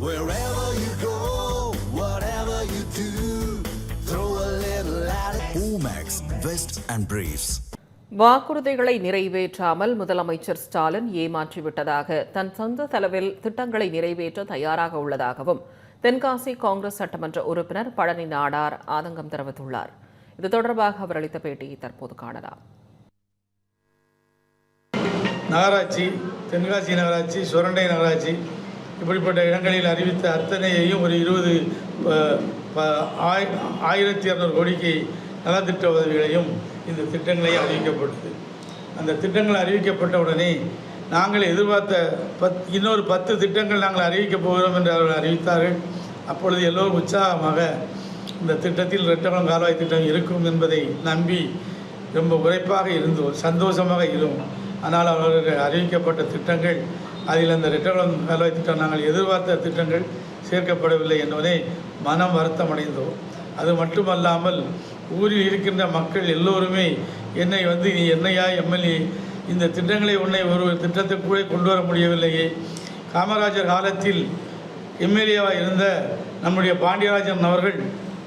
Wherever you go, whatever you do, throw a little at it. Omax, Vest and Briefs. வாக்குறுதிகளை நிறைவேற்றாமல் முதலமைச்சர் ஸ்டாலின் ஏமாற்றிவிட்டதாக தன் சொந்த செலவில் திட்டங்களை நிறைவேற்ற தயாராக உள்ளதாகவும் தென்காசி காங்கிரஸ் சட்டமன்ற உறுப்பினர் பழனி நாடார் ஆதங்கம் தெரிவித்துள்ளார் இது தொடர்பாக அவர் அளித்த பேட்டியை தற்போது காணலாம் நகராட்சி தென்காசி நகராட்சி சுரண்டை நகராட்சி இப்படிப்பட்ட இடங்களில் அறிவித்த அத்தனையையும் ஒரு இருபது ப- ஆய்- ஆயிரத்தி இரநூறு கோடிக்கு நலத்திட்ட உதவிகளையும் இந்த திட்டங்களை அறிவிக்கப்பட்டது. அந்த திட்டங்கள் அறிவிக்கப்பட்ட உடனே நாங்கள் எதிர்பார்த்த பத் இன்னொரு பத்து திட்டங்கள் நாங்கள் அறிவிக்கப் போகிறோம் என்று அவர்கள் அறிவித்தார்கள். அப்பொழுது எல்லோரும் உற்சாகமாக இந்த திட்டத்தில் ரெட்டகுளம் கால்வாய் திட்டம் இருக்கும் என்பதை நம்பி ரொம்ப உரைப்பாக இருந்தோம் சந்தோஷமாக இருந்தோம். ஆனால் அவர்களுக்கு அறிவிக்கப்பட்ட திட்டங்கள் அதில் அந்த ரிட்டர்ன் வேலை திட்டம் நாங்கள் எதிர்பார்த்த திட்டங்கள் சேர்க்கப்படவில்லை என்பதை மனம் வருத்தம் அடைந்தோம் அது மட்டுமல்லாமல் ஊரில் இருக்கின்ற மக்கள் எல்லோருமே என்னை வந்து நீ என்னையா எம்எல்ஏ இந்த திட்டங்களை உன்னை ஒரு திட்டத்தை கூட கொண்டு வர முடியவில்லையே. காமராஜர் காலத்தில் எம்எல்ஏவாக இருந்த நம்முடைய பாண்டியராஜன் அவர்கள்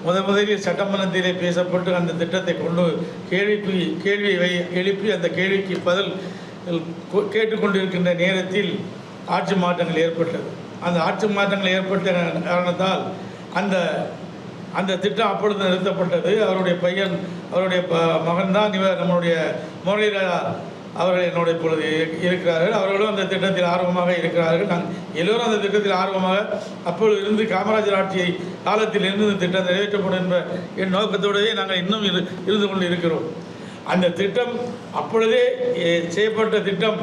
முத முதலில் சட்டமன்றத்திலே பேசப்பட்டு அந்த திட்டத்தை கொண்டு கேள்விக்கு கேள்வியை வை எழுப்பி அந்த கேள்விக்கு பதில் கேட்டுக்கொண்டிருக்கின்ற நேரத்தில் ஆட்சி மாற்றங்கள் ஏற்பட்டது. அந்த ஆட்சி மாற்றங்கள் ஏற்பட்ட காரணத்தால் அந்த அந்த திட்டம் அப்பொழுது நிறுத்தப்பட்டது. அவருடைய பையன் அவருடைய ப- மகன்தான் இவர் நம்மளுடைய முரளிராஜா அவர்கள் என்னுடைய இப்பொழுது இருக்கிறார்கள். அவர்களும் அந்த திட்டத்தில் ஆர்வமாக இருக்கிறார்கள். நாங்கள் எல்லோரும் அந்த திட்டத்தில் ஆர்வமாக அப்பொழுது இருந்து காமராஜர் ஆட்சியை காலத்தில் இருந்து இந்த திட்டம் நிறைவேற்றப்படும் என்ற என் நோக்கத்தோடவே நாங்கள் இன்னும் இரு இருந்து கொண்டு இருக்கிறோம். அந்த திட்டம் அப்பொழுதே செய்யப்பட்ட திட்டம்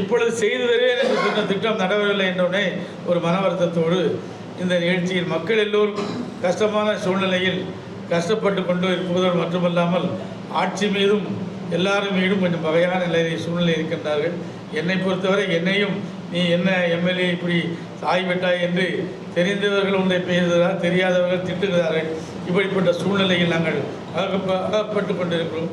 இப்பொழுது செய்து தருவேன் என்று சொன்ன திட்டம் நடவரவில்லை என்றவுடனே ஒரு மன வருத்தத்தோடு இந்த நிகழ்ச்சியில் மக்கள் எல்லோரும் கஷ்டமான சூழ்நிலையில் கஷ்டப்பட்டு கொண்டு இருப்பதோடு மட்டுமல்லாமல் ஆட்சி மீதும் எல்லாரும் மீதும் கொஞ்சம் வகையான நிலை சூழ்நிலை இருக்கின்றார்கள். என்னை பொறுத்தவரை என்னையும் நீ என்ன எம்எல்ஏ இப்படி ஆகிவிட்டாய் என்று தெரிந்தவர்கள் உன்னை பேசுகிறார் தெரியாதவர்கள் திட்டுகிறார்கள். இப்படிப்பட்ட சூழ்நிலையில் நாங்கள் அகப்பட்டு கொண்டிருக்கிறோம்.